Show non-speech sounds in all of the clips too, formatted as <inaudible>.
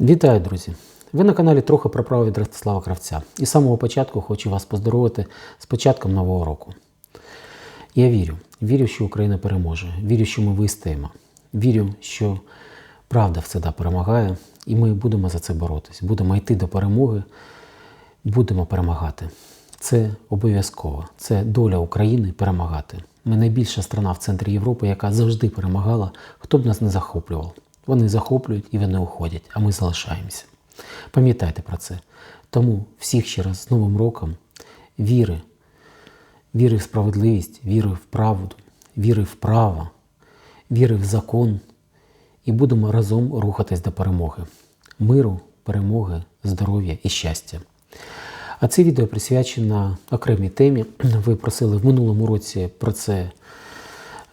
Вітаю, друзі! Ви на каналі трохи про право від Ростислава Кравця. І з самого початку хочу вас поздоровити з початком нового року. Я вірю, вірю, що Україна переможе, вірю, що ми вистоїмо, вірю, що правда всегда перемагає, і ми будемо за це боротись. Будемо йти до перемоги, будемо перемагати. Це обов'язково. Це доля України перемагати. Ми найбільша страна в центрі Європи, яка завжди перемагала, хто б нас не захоплював. Вони захоплюють і вони уходять, а ми залишаємося. Пам'ятайте про це. Тому всіх ще раз з Новим роком віри, віри в справедливість, віри в правду, віри в право, віри в закон. І будемо разом рухатись до перемоги. Миру, перемоги, здоров'я і щастя. А це відео присвячено окремій темі. Ви просили в минулому році про це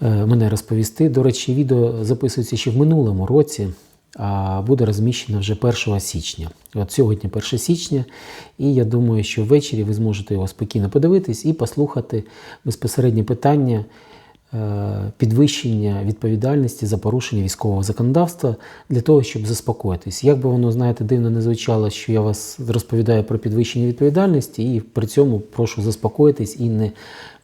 мене розповісти. До речі, відео записується ще в минулому році, а буде розміщено вже 1 січня. От сьогодні 1 січня, і я думаю, що ввечері ви зможете його спокійно подивитись і послухати безпосереднє питання е, підвищення відповідальності за порушення військового законодавства для того, щоб заспокоїтись. Як би воно, знаєте, дивно не звучало, що я вас розповідаю про підвищення відповідальності, і при цьому прошу заспокоїтись і не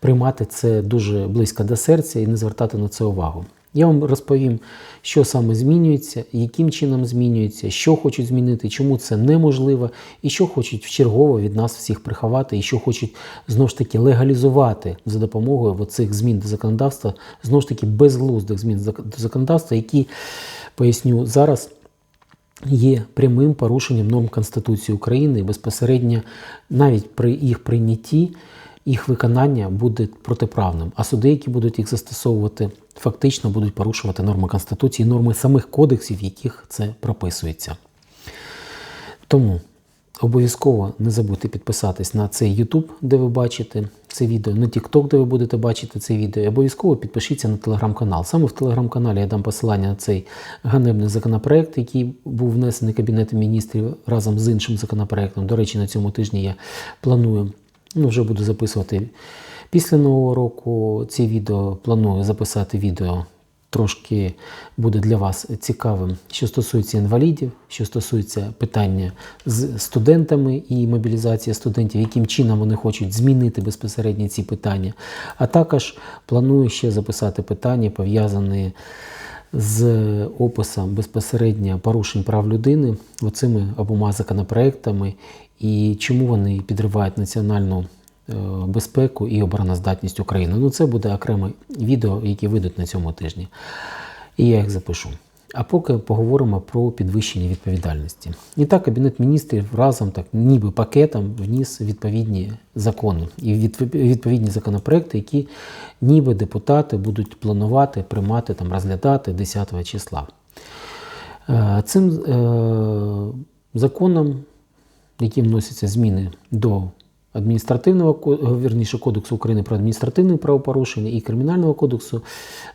приймати це дуже близько до серця і не звертати на це увагу. Я вам розповім, що саме змінюється, яким чином змінюється, що хочуть змінити, чому це неможливо, і що хочуть вчергово від нас всіх приховати, і що хочуть знову ж таки легалізувати за допомогою цих змін до законодавства, знову ж таки безглуздих змін до законодавства, які поясню зараз. Є прямим порушенням норм Конституції України і безпосередньо навіть при їх прийнятті їх виконання буде протиправним, а суди, які будуть їх застосовувати, фактично будуть порушувати норми Конституції, норми самих кодексів, в яких це прописується. Тому обов'язково не забудьте підписатись на цей YouTube, де ви бачите це відео, на TikTok, де ви будете бачити це відео. І обов'язково підпишіться на телеграм-канал. Саме в телеграм-каналі я дам посилання на цей ганебний законопроект, який був внесений Кабінетом міністрів разом з іншим законопроектом. До речі, на цьому тижні я планую Ну, вже буду записувати після Нового року ці відео. Планую записати відео. Трошки буде для вас цікавим, що стосується інвалідів, що стосується питання з студентами і мобілізації студентів, яким чином вони хочуть змінити безпосередньо ці питання. А також планую ще записати питання, пов'язані з описом безпосередньо порушень прав людини оцими обома законопроектами і чому вони підривають національну е, безпеку і обороноздатність України. Ну, це буде окреме відео, які вийдуть на цьому тижні. І я їх запишу. А поки поговоримо про підвищення відповідальності. І так, Кабінет міністрів разом, так ніби пакетом, вніс відповідні закони і відповідні законопроекти, які ніби депутати будуть планувати, приймати, там, розглядати 10 числа. Е, цим е, законом яким вносяться зміни до адміністративного вірніше, кодексу України про адміністративне правопорушення і Кримінального кодексу,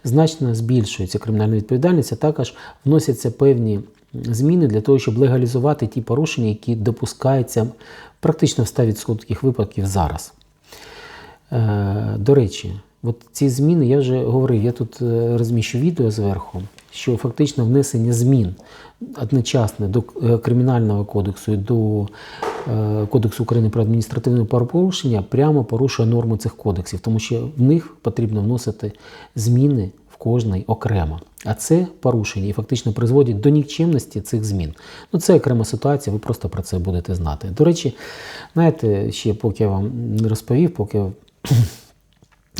значно збільшується кримінальна відповідальність, а також вносяться певні зміни для того, щоб легалізувати ті порушення, які допускаються практично в 100% випадків зараз. Е, до речі, от ці зміни я вже говорив, я тут е, розміщу відео зверху, що фактично внесення змін одночасно до е, Кримінального кодексу і до е, Кодексу України про адміністративне правопорушення прямо порушує норми цих кодексів, тому що в них потрібно вносити зміни в кожний окремо. А це порушення і фактично призводить до нікчемності цих змін. Ну це окрема ситуація, ви просто про це будете знати. До речі, знаєте, ще поки я вам не розповів, поки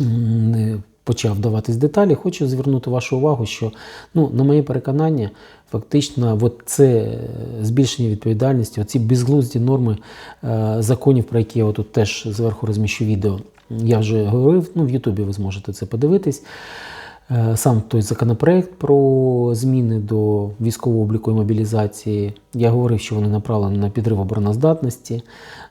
<clears throat> не почав вдаватись деталі, хочу звернути вашу увагу, що, ну, на моє переконання, фактично, от це збільшення відповідальності, оці безглузді норми е, законів, про які я тут теж зверху розміщу відео, я вже говорив, ну, в Ютубі ви зможете це подивитись. Е, сам той законопроект про зміни до військового обліку і мобілізації, я говорив, що вони направлені на підрив обороноздатності,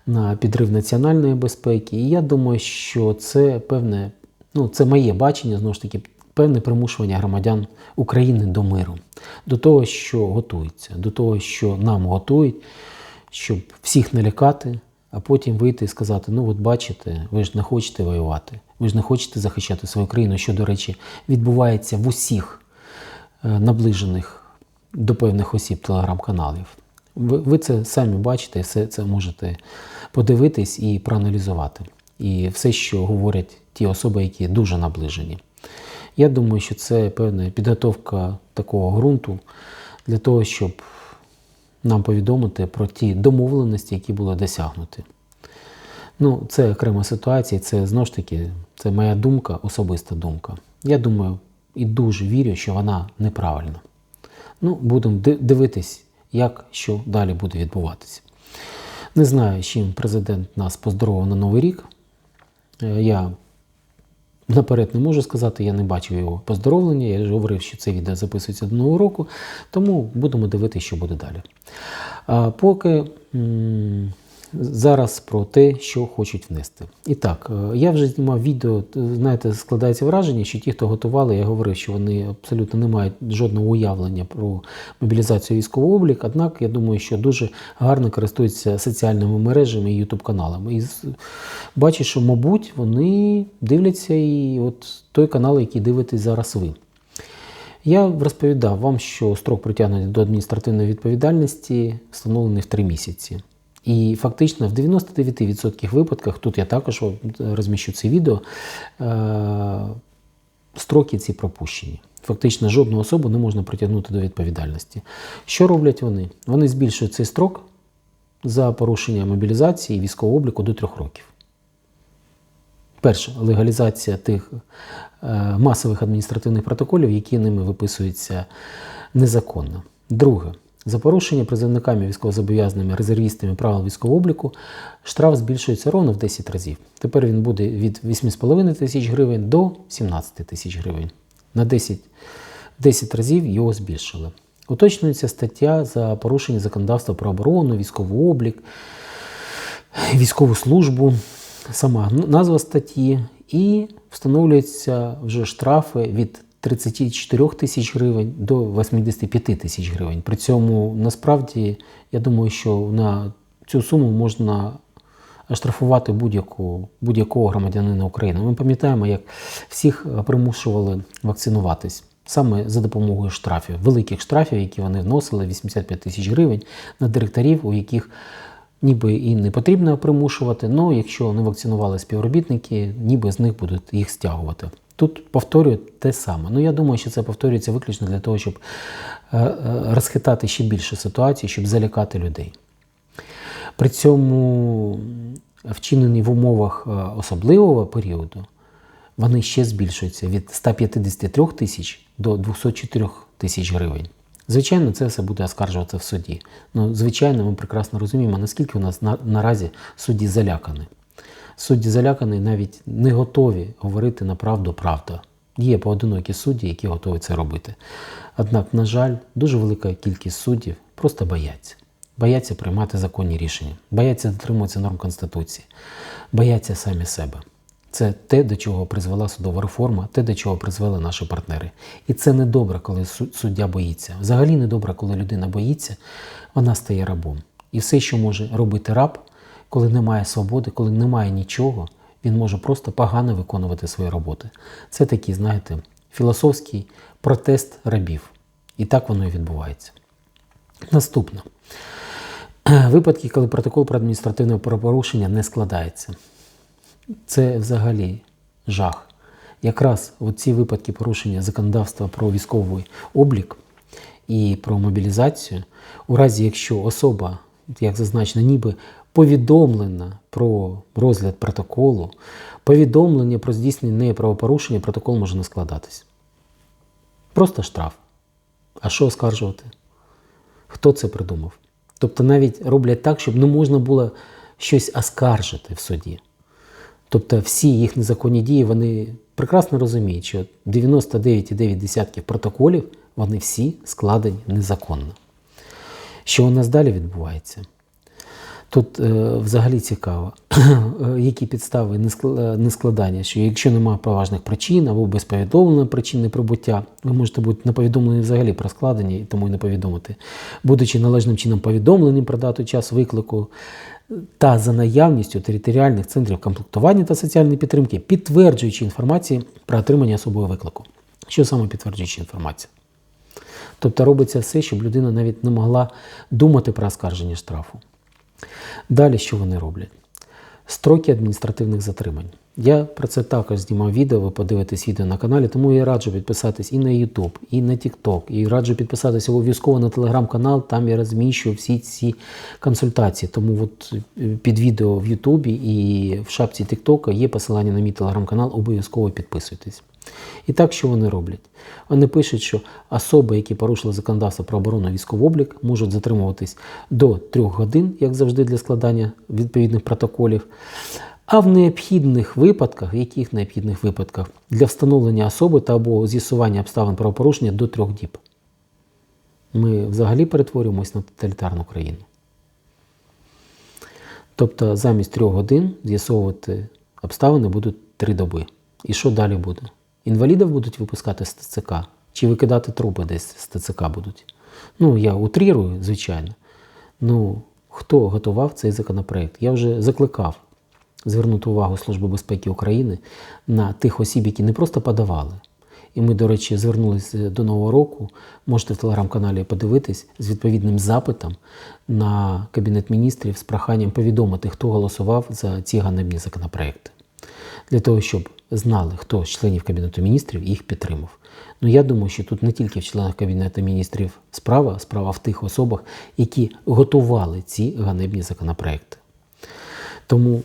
на підрив національної безпеки. І я думаю, що це певне ну це моє бачення, знову ж таки, певне примушування громадян України до миру, до того, що готується, до того, що нам готують, щоб всіх налякати, а потім вийти і сказати: ну от бачите, ви ж не хочете воювати, ви ж не хочете захищати свою країну, що, до речі, відбувається в усіх е, наближених до певних осіб телеграм-каналів. Ви, ви це самі бачите, все це можете подивитись і проаналізувати. І все, що говорять ті особи, які дуже наближені. Я думаю, що це певна підготовка такого ґрунту для того, щоб нам повідомити про ті домовленості, які були досягнуті. Ну, це окрема ситуація, це знову ж таки, це моя думка, особиста думка. Я думаю і дуже вірю, що вона неправильна. Ну, будемо дивитись, як що далі буде відбуватися. Не знаю, чим президент нас поздоровив на Новий рік. Е, Я наперед не можу сказати, я не бачив його поздоровлення. Я ж говорив, що це відео записується до нового року, тому будемо дивитися, що буде далі. Поки зараз про те, що хочуть внести. І так, е, я вже знімав відео, знаєте, складається враження, що ті, хто готували, я говорив, що вони абсолютно не мають жодного уявлення про мобілізацію військового облік. Однак я думаю, що дуже гарно користуються соціальними мережами і ютуб-каналами. І бачу, що, мабуть, вони дивляться і от той канал, який дивитесь зараз ви. Я розповідав вам, що строк притягнення до адміністративної відповідальності встановлений в 3 місяці. І фактично в 99% випадках, тут я також розміщу це відео, е, строки ці пропущені. Фактично жодну особу не можна притягнути до відповідальності. Що роблять вони? Вони збільшують цей строк за порушення мобілізації військового обліку до трьох років. Перше, легалізація тих е, масових адміністративних протоколів, які ними виписуються незаконно. Друге, за порушення призовниками військовозобов'язаними резервістами правил військового обліку штраф збільшується ровно в 10 разів. Тепер він буде від 8,5 тисяч гривень до 17 тисяч гривень. На 10, 10 разів його збільшили. Уточнюється стаття за порушення законодавства про оборону, військовий облік, військову службу, сама назва статті, і встановлюються вже штрафи від 34 тисяч гривень до 85 тисяч гривень. При цьому насправді я думаю, що на цю суму можна штрафувати будь-якого громадянина України. Ми пам'ятаємо, як всіх е, примушували вакцинуватись. Саме за допомогою штрафів, великих штрафів, які вони вносили, 85 тисяч гривень на директорів, у яких ніби і не потрібно примушувати, але якщо не вакцинували співробітники, ніби з них будуть їх стягувати. Тут повторюють те саме. Ну я думаю, що це повторюється виключно для того, щоб е, е, розхитати ще більше ситуації, щоб залякати людей. При цьому вчинені в умовах е, особливого періоду, вони ще збільшуються від 153 тисяч до 204 тисяч гривень. Звичайно, це все буде оскаржуватися в суді. Ну, звичайно, ми прекрасно розуміємо, наскільки у нас на, наразі судді залякані. Судді залякані навіть не готові говорити на правду правду. Є поодинокі судді, які готові це робити. Однак, на жаль, дуже велика кількість суддів просто бояться. Бояться приймати законні рішення, бояться дотримуватися норм Конституції, бояться самі себе. Це те, до чого призвела судова реформа, те, до чого призвели наші партнери. І це не добре, коли суддя боїться. Взагалі не добре, коли людина боїться, вона стає рабом. І все, що може робити раб, коли немає свободи, коли немає нічого, він може просто погано виконувати свої роботи. Це такий, знаєте, філософський протест рабів. І так воно і відбувається. Наступне. <clears throat> Випадки, коли протокол про адміністративне правопорушення не складається. Це взагалі жах. Якраз ці випадки порушення законодавства про військовий облік і про мобілізацію, у разі якщо особа, як зазначено, ніби повідомлена про розгляд протоколу, повідомлення про здійснення правопорушення, протокол може не складатись. Просто штраф. А що оскаржувати? Хто це придумав? Тобто навіть роблять так, щоб не можна було щось оскаржити в суді. Тобто всі їх незаконні дії, вони прекрасно розуміють, що 99,9 протоколів, вони всі складені незаконно. Що у нас далі відбувається? Тут е, взагалі цікаво, <clears throat> які підстави нескла- нескладання, що якщо немає поважних причин або без повідомлення причин неприбуття, ви можете бути не повідомлені взагалі про складення і тому і не повідомити, будучи належним чином повідомленим про дату час виклику та за наявністю територіальних центрів комплектування та соціальної підтримки, підтверджуючи інформації про отримання особою виклику. Що саме підтверджуючи інформація? Тобто робиться все, щоб людина навіть не могла думати про оскарження штрафу. Далі що вони роблять? Строки адміністративних затримань. Я про це також знімав відео, ви подивитесь відео на каналі, тому я раджу підписатись і на YouTube, і на TikTok, і раджу підписатися обов'язково на телеграм-канал, там я розміщую всі ці консультації. Тому от е, під відео в YouTube і в шапці TikTok є посилання на мій телеграм-канал, обов'язково підписуйтесь. І так, що вони роблять? Вони пишуть, що особи, які порушили законодавство про оборону військовий облік, можуть затримуватись до трьох годин, як завжди, для складання відповідних протоколів. А в необхідних випадках, в яких необхідних випадках для встановлення особи та або з'ясування обставин правопорушення до трьох діб. Ми взагалі перетворюємось на тоталітарну країну. Тобто замість трьох годин з'ясовувати обставини будуть три доби. І що далі буде? Інвалідів будуть випускати з ТЦК чи викидати трупи десь з ТЦК будуть. Ну, я утрірую, звичайно. Ну, хто готував цей законопроект? Я вже закликав звернути увагу Служби безпеки України на тих осіб, які не просто подавали. І ми, до речі, звернулися до Нового року. Можете в телеграм-каналі подивитись з відповідним запитом на Кабінет міністрів з проханням повідомити, хто голосував за ці ганебні законопроекти. Для того, щоб знали, хто з членів Кабінету міністрів їх підтримав. Ну я думаю, що тут не тільки в членах Кабінету міністрів справа, справа в тих особах, які готували ці ганебні законопроекти. Тому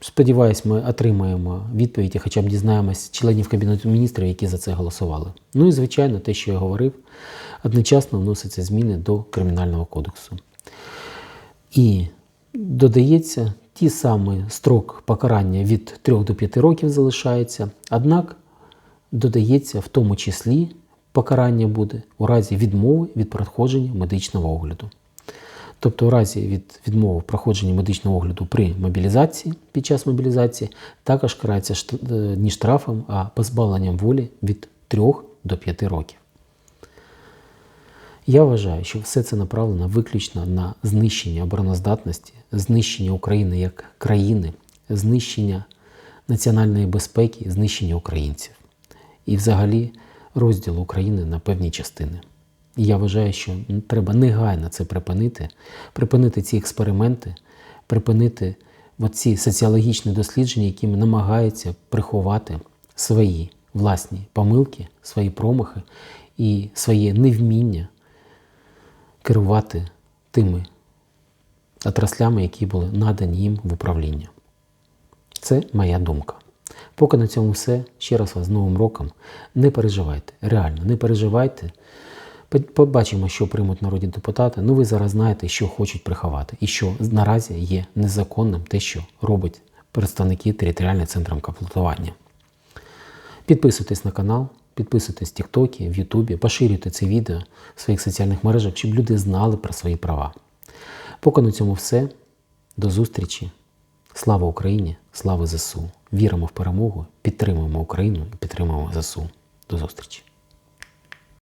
Сподіваюсь, ми отримаємо відповідь і хоча б дізнаємось членів Кабінету міністрів, які за це голосували. Ну і, звичайно, те, що я говорив, одночасно вносяться зміни до Кримінального кодексу. І додається ті самі строк покарання від 3 до 5 років залишається, однак додається в тому числі покарання буде у разі відмови від проходження медичного огляду. Тобто, у разі від відмови в проходженні медичного огляду при мобілізації під час мобілізації також карається е, не штрафом, а позбавленням волі від 3 до 5 років. Я вважаю, що все це направлено виключно на знищення обороноздатності, знищення України як країни, знищення національної безпеки, знищення українців і взагалі розділу України на певні частини. І я вважаю, що треба негайно це припинити, припинити ці експерименти, припинити ці соціологічні дослідження, які намагаються приховати свої власні помилки, свої промахи і своє невміння керувати тими отраслями, які були надані їм в управління. Це моя думка. Поки на цьому все. Ще раз вас з Новим роком. Не переживайте, реально, не переживайте. Побачимо, що приймуть народні депутати. Ну ви зараз знаєте, що хочуть приховати, і що наразі є незаконним те, що робить представники територіальних центрів комплектування. Підписуйтесь на канал, підписуйтесь в Тіктокі, в Ютубі, поширюйте це відео в своїх соціальних мережах, щоб люди знали про свої права. Поки на цьому все. До зустрічі. Слава Україні! Слава ЗСУ! Віримо в перемогу, підтримуємо Україну і підтримуємо ЗСУ. До зустрічі!